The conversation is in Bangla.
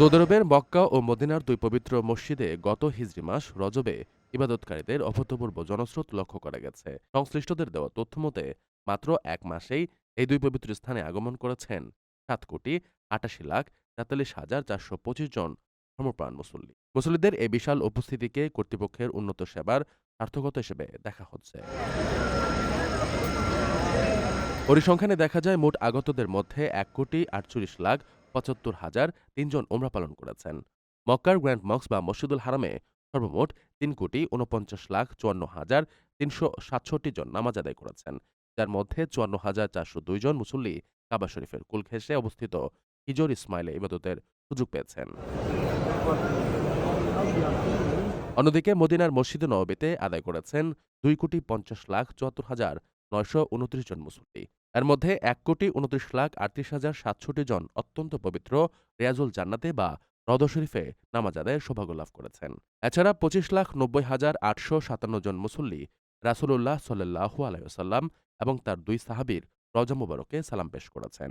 সৌদি আরবের মক্কা ও মদিনার দুই পবিত্র মসজিদে গত হিজরি মাস রজবে ইবাদতকারীদের অভূতপূর্ব জনস্রোত লক্ষ্য করা গেছে। সংশ্লিষ্টদের দেওয়া তথ্য মতে, মাত্র এক মাসেই এই দুই পবিত্র স্থানে আগমন করেছেন সাত কোটি আটাশি লাখ তেতাল্লিশ হাজার চারশো পঁচিশ জন ধর্মপ্রাণ মুসল্লি। মুসল্লিদের এই বিশাল উপস্থিতিকে কর্তৃপক্ষের উন্নত সেবার সার্থকতা হিসেবে দেখা হচ্ছে। পরিসংখ্যানে দেখা যায়, মোট আগতদের মধ্যে এক কোটি আটচল্লিশ লাখ পঁচাত্তর হাজার তিনজন ওমরা পালন করেছেন। মক্কার গ্র্যান্ড মক্স বা মসজিদুল হারামে সর্বমোট তিন কোটি উনপঞ্চাশ লাখ চুয়ান্ন হাজার তিনশো সাতষট্টি জন নামাজ আদায় করেছেন, যার মধ্যে চুয়ান্ন হাজার চারশো দুই জন মুসল্লি কাবা শরীফের কুল অবস্থিত হিজর ইসমাইলে ইবাদতের সুযোগ পেয়েছেন। অন্যদিকে মদিনার মসজিদে নববীতে আদায় করেছেন দুই কোটি পঞ্চাশ লাখ চুয়াত্তর হাজার নয়শো উনত্রিশ জন মুসল্লি। এর মধ্যে এক কোটি উনত্রিশ লাখ আটত্রিশ হাজার সাতষট্টি জন অত্যন্ত পবিত্র রেয়াজুল জান্নাতে বা রদ শরীফে নামাজ আদায়ের সৌভাগ্য লাভ করেছেন। এছাড়া পঁচিশ লাখ নব্বই হাজার আটশো সাতান্ন জন মুসল্লি রাসুলুল্লাহ সাল্লাহু আলাইসাল্লাম এবং তার দুই সাহাবীর রজা মুবারকে সালাম পেশ করেছেন।